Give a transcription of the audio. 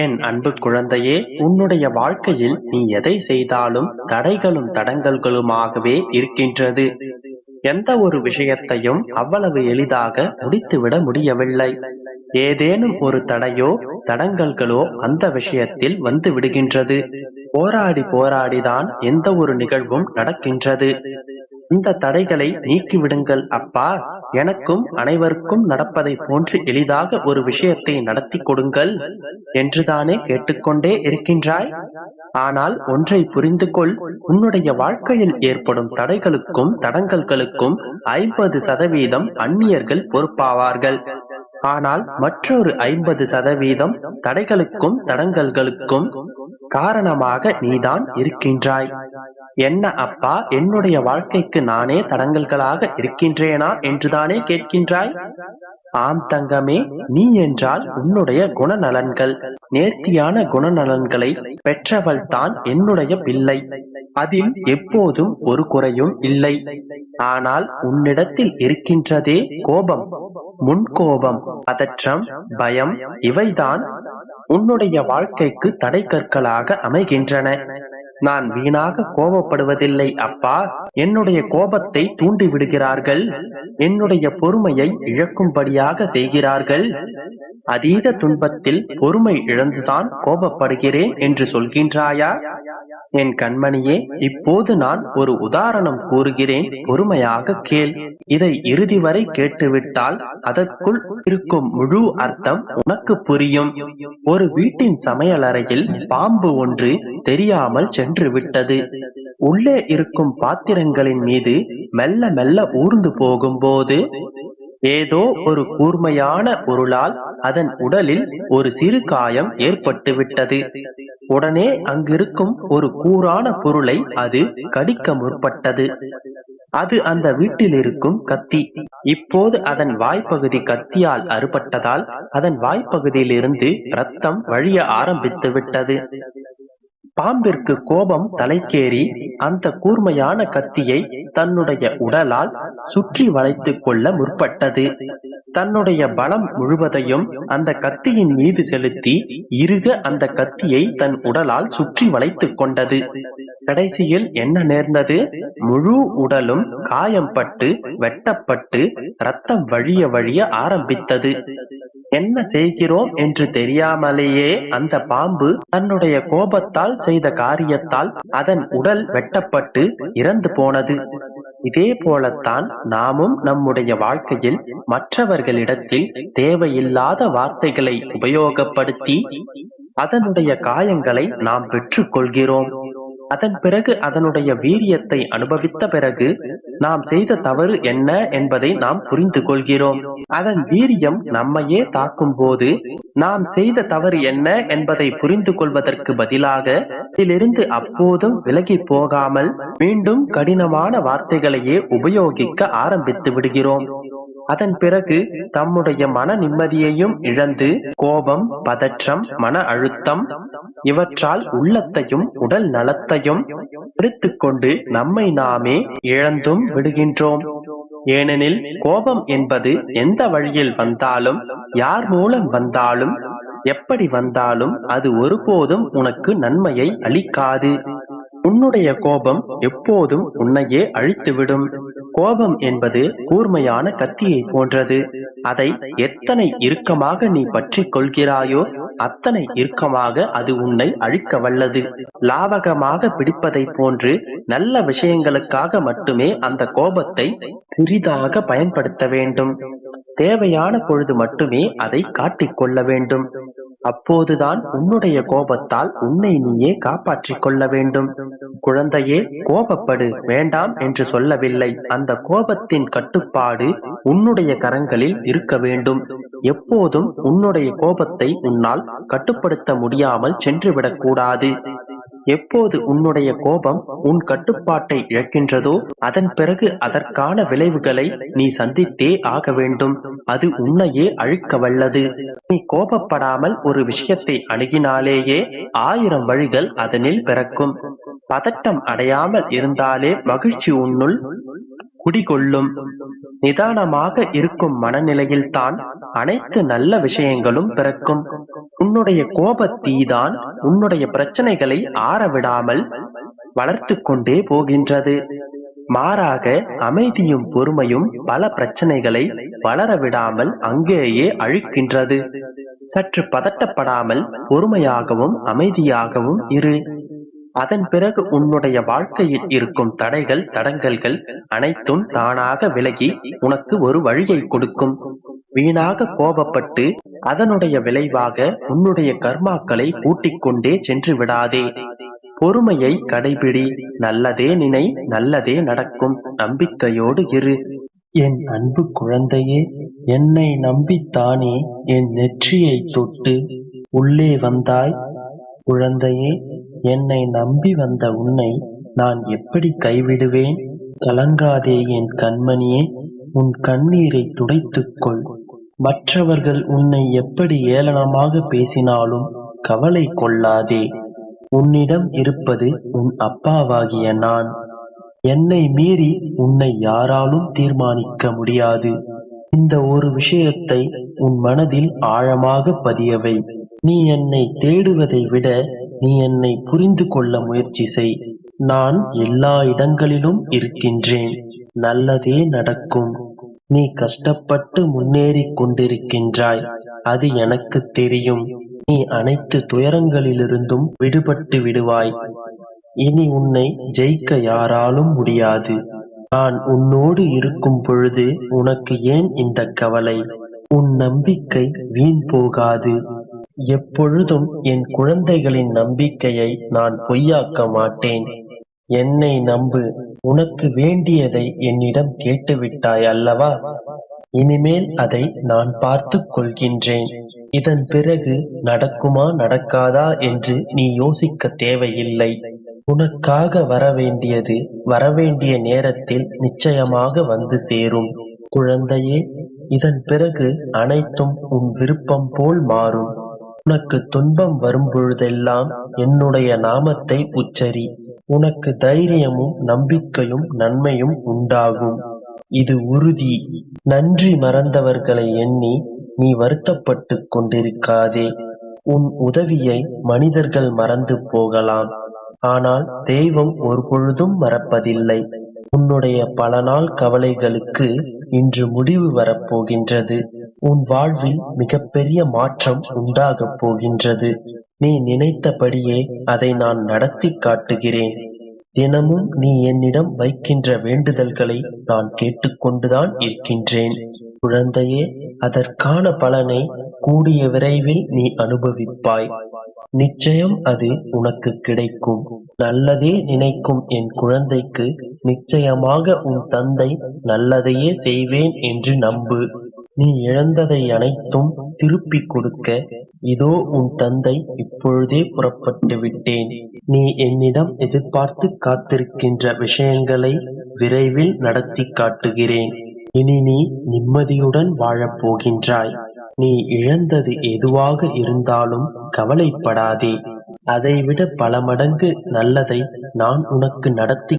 என் அன்பு குழந்தையே உன்னுடைய வாழ்க்கையில் நீ எதை செய்தாலும் தடைகளும் தடங்கல்களுமாகவே இருக்கின்றது. எந்த ஒரு விஷயத்தையும் அவ்வளவு எளிதாக முடித்துவிட முடியவில்லை. ஏதேனும் ஒரு தடையோ தடங்கல்களோ அந்த விஷயத்தில் வந்து விடுகின்றது போராடி போராடிதான் எந்த ஒரு நிகழ்வும் நடக்கின்றது. இந்த தடைகளை நீக்கிவிடுங்கள் அப்பா. எனக்கும் அனைவருக்கும் நடப்பதை போன்று எளிதாக ஒரு விஷயத்தை நடத்தி கொடுங்கள் என்றுதானே கேட்டுக்கொண்டே இருக்கின்றாய்? ஆனால் ஒன்றை புரிந்து கொள் உன்னுடைய வாழ்க்கையில் ஏற்படும் தடைகளுக்கும் தடங்கல்களுக்கும் ஐம்பது சதவீதம் அந்நியர்கள் பொறுப்பாவார்கள். ஆனால் மற்றொரு ஐம்பது சதவீதம் தடைகளுக்கும் தடங்கல்களுக்கும் காரணமாக நீதான் இருக்கின்றாய். என்ன அப்பா என்னுடைய வாழ்க்கைக்கு நானே தடங்கல்களாக இருக்கின்றேனா என்றுதானே கேட்கின்றாய்? ஆம் தங்கமே நீ என்றால் உன்னுடைய குணநலன்கள். நேர்த்தியான குணநலன்களை பெற்றவள் தான் என்னுடைய பிள்ளை. அதில் எப்போதும் ஒரு குறையும் இல்லை. ஆனால் உன்னிடத்தில் இருக்கின்றதே கோபம் முன்கோபம் பதற்றம் பயம் இவைதான் உன்னுடைய வாழ்க்கைக்கு தடை கற்களாக அமைகின்றன. நான் வீணாக கோபப்படுவதில்லை அப்பா. என்னுடைய கோபத்தை தூண்டி விடுகிறார்கள். என்னுடைய பொறுமையை இழக்கும்படியாக செய்கிறார்கள். அதீத துன்பத்தில் பொறுமை இழந்துதான் கோபப்படுகிறேன் என்று சொல்கின்றாயா? என் கண்மணியே இப்போது நான் ஒரு உதாரணம் கூறுகிறேன். பொறுமையாக கேள். இதை இறுதி வரை கேட்டுவிட்டால் அதற்குள் இருக்கும் முழு அர்த்தம் உனக்கு புரியும். ஒரு வீட்டின் சமையலறையில் பாம்பு ஒன்று தெரியாமல் சென்று விட்டது. உள்ளே இருக்கும் பாத்திரங்களின் மீது மெல்ல மெல்ல ஊர்ந்து போகும்போது ஏதோ ஒரு கூர்மையான பொருளால் அதன் உடலில் ஒரு சிறு காயம் ஏற்பட்டுவிட்டது உடனே அங்கிருக்கும் ஒரு கூரான பொருளை அது கடிக்க முற்பட்டது. அது அந்த வீட்டில் இருக்கும் கத்தி. இப்போது அதன் வாய்ப்பகுதி கத்தியால் அறுபட்டதால் அதன் வாய்ப்பகுதியிலிருந்து ரத்தம் வழிய ஆரம்பித்து விட்டது பாம்பிற்கு கோபம் தலைக்கேறி அந்த கூர்மையான கத்தியை தன்னுடைய உடலால் சுற்றி வளைத்துக் கொள்ள முற்பட்டது. தன்னுடைய பலம் முழுவதையும் அந்த கத்தியின் மீது செலுத்தி இறுக அந்த கத்தியை தன் உடலால் சுற்றி வளைத்துக் கொண்டது. கடைசியில் என்ன நேர்ந்தது? முழு உடலும் காயம்பட்டு வெட்டப்பட்டு ரத்தம் வழிய வழிய ஆரம்பித்தது. என்ன செய்கிறோம் என்று தெரியாமலேயே அந்த பாம்பு தன்னுடைய கோபத்தால் செய்த காரியத்தால் அதன் உடல் வெட்டப்பட்டு இறந்து போனது. இதே போலத்தான் நாமும் நம்முடைய வாழ்க்கையில் மற்றவர்களிடத்தில் தேவையில்லாத வார்த்தைகளை உபயோகப்படுத்தி அதனுடைய காயங்களை நாம் பெற்றுக் கொள்கிறோம் அதன் பிறகு அதனுடைய வீரியத்தை அனுபவித்த பிறகு நாம் செய்த தவறு என்ன என்பதை நாம் புரிந்து கொள்கிறோம். அதன் வீரியம் நம்மையே தாக்கும் போது நாம் செய்த தவறு என்ன என்பதை புரிந்து கொள்வதற்கு பதிலாக இதிலிருந்து அப்போதும் விலகி போகாமல் மீண்டும் கடினமான வார்த்தைகளையே உபயோகிக்க ஆரம்பித்து விடுகிறோம். அதன் பிறகு தம்முடைய மன நிம்மதியையும் இழந்து கோபம் பதற்றம் மன அழுத்தம் இவற்றால் உள்ளத்தையும் உடல் நலத்தையும் எடுத்துக்கொண்டு நம்மை நாமே இழந்தும் விடுகின்றோம். ஏனெனில் கோபம் என்பது எந்த வழியில் வந்தாலும் யார் மூலம் வந்தாலும் எப்படி வந்தாலும் அது ஒருபோதும் உனக்கு நன்மையை அளிக்காது. உன்னுடைய கோபம் எப்போதும் உன்னையே அழித்துவிடும். கோபம் என்பது கூர்மையான கத்தியை போன்றது. அதை எத்தனை இறுக்கமாக நீ பற்றி கொள்கிறாயோ அத்தனை இறுக்கமாக அது உன்னை அழிக்க வல்லது. லாவகமாக பிடிப்பதை போன்று நல்ல விஷயங்களுக்காக மட்டுமே அந்த கோபத்தை சிறிதாக பயன்படுத்த வேண்டும். தேவையான பொழுது மட்டுமே அதை காட்டிக் வேண்டும். அப்போதுதான் உன்னுடைய கோபத்தால் உன்னை நீயே காப்பாற்றிக் கொள்ள வேண்டும். குழந்தையே கோபப்படு. வேண்டாம் என்று சொல்லவில்லை. அந்த கோபத்தின் கட்டுப்பாடு உன்னுடைய கரங்களில் இருக்க வேண்டும். எப்போதும் உன்னுடைய கோபத்தை உன்னால் கட்டுப்படுத்த முடியாமல் சென்றுவிடக்கூடாது எப்போது உன்னுடைய கோபம் உன் கட்டுப்பாட்டை இழக்கின்றதோ அதன் பிறகு அதற்கான விளைவுகளை நீ சந்தித்தே ஆக வேண்டும். அது உன்னையே அழிக்க வல்லது. நீ கோபப்படாமல் ஒரு விஷயத்தை அணுகினாலேயே ஆயிரம் வழிகள் அதனில் பிறக்கும். பதட்டம் அடையாமல் இருந்தாலே மகிழ்ச்சி உன்னுள் குடிகொள்ளும். நிதானமாக இருக்கும் மனநிலையில்தான் அனைத்து நல்ல விஷயங்களும் பிறக்கும். உன்னுடைய கோபத்தீதான் உன்னுடைய பிரச்சனைகளை ஆறவிடாமல் வளர்த்து கொண்டே போகின்றது. மாறாக அமைதியும் பொறுமையும் பல பிரச்சனைகளை வளரவிடாமல் அங்கேயே அழிக்கின்றது. சற்று பதட்டப்படாமல் பொறுமையாகவும் அமைதியாகவும் இரு. அதன் பிறகு உன்னுடைய வாழ்க்கையில் இருக்கும் தடைகள் தடங்கல்கள் அனைத்தும் தானாக விலகி உனக்கு ஒரு வழியை கொடுக்கும். வீணாக கோபப்பட்டு அதனுடைய விளைவாக உன்னுடைய கர்மாக்களை கூட்டிக் கொண்டே சென்று விடாதே. பொறுமையை கடைபிடி. நல்லதே நினை நல்லதே நடக்கும். நம்பிக்கையோடு இரு. என் அன்பு குழந்தையே என்னை நம்பித்தானே என் நெற்றியை தொட்டு உள்ளே வந்தாய்? குழந்தையே என்னை நம்பி வந்த உன்னை நான் எப்படி கைவிடுவேன்? கலங்காதே என் கண்மணியே உன் கண்ணீரை துடைத்துக்கொள். மற்றவர்கள் உன்னை எப்படி ஏளனமாக பேசினாலும் கவலை கொள்ளாதே. உன்னிடம் இருப்பது உன் அப்பாவாகிய நான். என்னை மீறி உன்னை யாராலும் தீர்மானிக்க முடியாது. இந்த ஒரு விஷயத்தை உன் மனதில் ஆழமாக பதியவை. நீ என்னை தேடுவதை விட நீ என்னை புரிந்து கொள்ள முயற்சி செய். நான் எல்லா இடங்களிலும் இருக்கின்றேன். நல்லதே நடக்கும். நீ கஷ்டப்பட்டு முன்னேறிக் கொண்டிருக்கின்றாய். அது எனக்கு தெரியும். நீ அனைத்து துயரங்களிலிருந்தும் விடுபட்டு விடுவாய். இனி உன்னை ஜெயிக்க யாராலும் முடியாது. நான் உன்னோடு இருக்கும் பொழுது உனக்கு ஏன் இந்த கவலை? உன் நம்பிக்கை வீண் போகாது. எப்பொழுதும் என் குழந்தைகளின் நம்பிக்கையை நான் பொய்யாக்க மாட்டேன். என்னை நம்பு. உனக்கு வேண்டியதை என்னிடம் கேட்டுவிட்டாய் அல்லவா? இனிமேல் அதை நான் பார்த்து கொள்கின்றேன். இதன் பிறகு நடக்குமா நடக்காதா என்று நீ யோசிக்க தேவையில்லை. உனக்காக வரவேண்டியது வரவேண்டிய நேரத்தில் நிச்சயமாக வந்து சேரும். குழந்தையே இதன் பிறகு அனைத்தும் உன் விருப்பம் போல் மாறும். உனக்கு துன்பம் வரும்பொழுதெல்லாம் என்னுடைய நாமத்தை உச்சரி. உனக்கு தைரியமும் நம்பிக்கையும் நன்மையும் உண்டாகும். இது உறுதி. நன்றி மறந்தவர்களை எண்ணி நீ வருத்தப்பட்டு கொண்டிருக்காதே. உன் உதவியை மனிதர்கள் மறந்து போகலாம். ஆனால் தெய்வம் ஒருபொழுதும் மறப்பதில்லை. உன்னுடைய பல நாள் கவலைகளுக்கு இன்று முடிவு வரப்போகின்றது. உன் வாழ்வில் மிகப்பெரிய மாற்றம் உண்டாகப் போகின்றது. நீ நினைத்தபடியே அதை நான் நடத்தி காட்டுகிறேன். தினமும் நீ என்னிடம் வைக்கின்ற வேண்டுதல்களை நான் கேட்டுக்கொண்டுதான் இருக்கின்றேன். குழந்தையே அதற்கான பலனை கூடிய விரைவில் நீ அனுபவிப்பாய். நிச்சயம் அது உனக்கு கிடைக்கும். நல்லதே நினைக்கும் என் குழந்தைக்கு நிச்சயமாக உன் தந்தை நல்லதையே செய்வேன் என்று நம்பு. நீ இழந்ததை அனைத்தும் திருப்பிக் கொடுக்க இதோ உன் தந்தை இப்பொழுதே புறப்பட்டு விட்டேன். நீ என்னிடம் எதிர்பார்த்து காத்திருக்கின்ற விஷயங்களை விரைவில் நடத்தி காட்டுகிறேன். இனி நீ நிம்மதியுடன் வாழப் போகின்றாய். நீ இழந்தது எதுவாக இருந்தாலும் கவலைப்படாதே. அதைவிட பல மடங்கு நல்லதை நான் உனக்கு நடத்தி